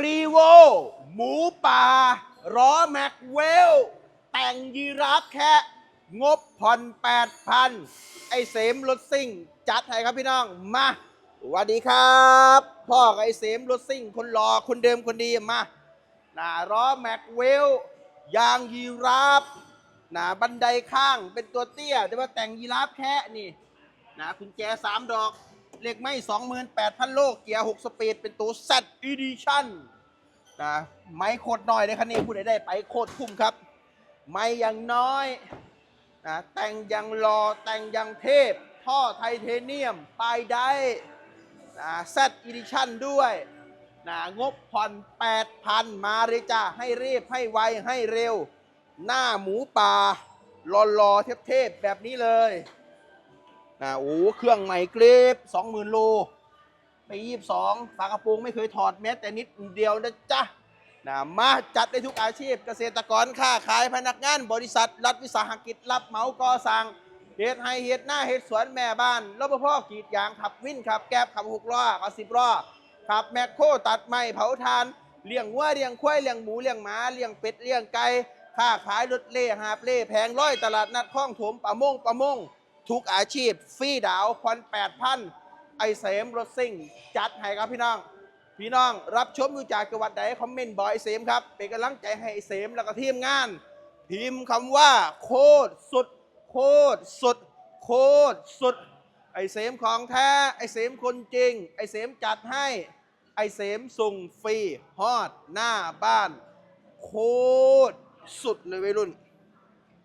รีโว หมูป่าล้อแม็กเวล แต่งยีราฟแค่งบผ่อน8,000ไอเสมรถซิ่ง จัดให้ครับพี่น้อง มาสวัสดีครับ พ่อกับไอเสมรถซิ่ง คนรอคนเดิมคนดีมาหน้าล้อแม็กเวล ยางยีราฟหนาบันไดข้างเป็นตัวเตี้ย แต่ว่าแต่งยีราฟแค่นี่นะคุณแจสามดอก เลขไม่28,000 โล เกียร์ 6 สปีด เป็นตัว Z Edition นะ ไม่โคตรน้อยเลยคันนี้ผู้ใดได้ไปโคตรคุ้มครับ ไม่ยังน้อยนะแต่งยังรอแต่งยังเทพ ท่อไทเทเนียมปลายได้นะ Z Edition ด้วยนะงบผ่อน 8,000 มาเลยจ้าให้รีบให้ไวให้เร็ว หน้าหมูป่ารอๆเทพๆแบบนี้เลย นะโอ้เครื่องใหม่กรบสองหมื่นโลไปยี่สองฝากระโปรงไม่เคยถอดแม้แต่นิดเดียวนะจ๊ะนะมาจัดได้ทุกอาชีพเกษตรกรค้าขายพนักงาน บริษัท รัฐวิสาหกิจ รับเหมาก่อสร้างเฮ็ดไฮเฮ็ดหน้าเฮ็ดสวนแม่บ้านรปภกรีดยางขับวินขับแก๊บขับหกล้อขับสิบล้อขับแมคโครตัดไม้เผาทานเลี้ยงวัวเลี้ยงควายเลี้ยงหมูเลี้ยงหมาเลี้ยงเป็ดเลี้ยงไก่ค้าขายรถเล่หาบเล่แผงร้อยตลาดนัดคลองถมประมงประมง ทุกอาชีพฟรีดาวควันแปดพันไอเสมรถซิ่ง จัดให้ครับพี่น้อง พี่น้องรับชมอยู่จากจังหวัดใดคอมเมนต์บอยไอเสมครับ เป็นกำลังใจให้ไอเสมแล้วก็ทีมงาน พิมพ์คำว่า โคตรสุด โคตรสุด โคตรสุด ไอเสมของแท้ ไอเสมคนจริง ไอเสมจัดให้ไอเสมส่งฟรีฮอดหน้าบ้าน โคตรสุดเลยวัยรุ่น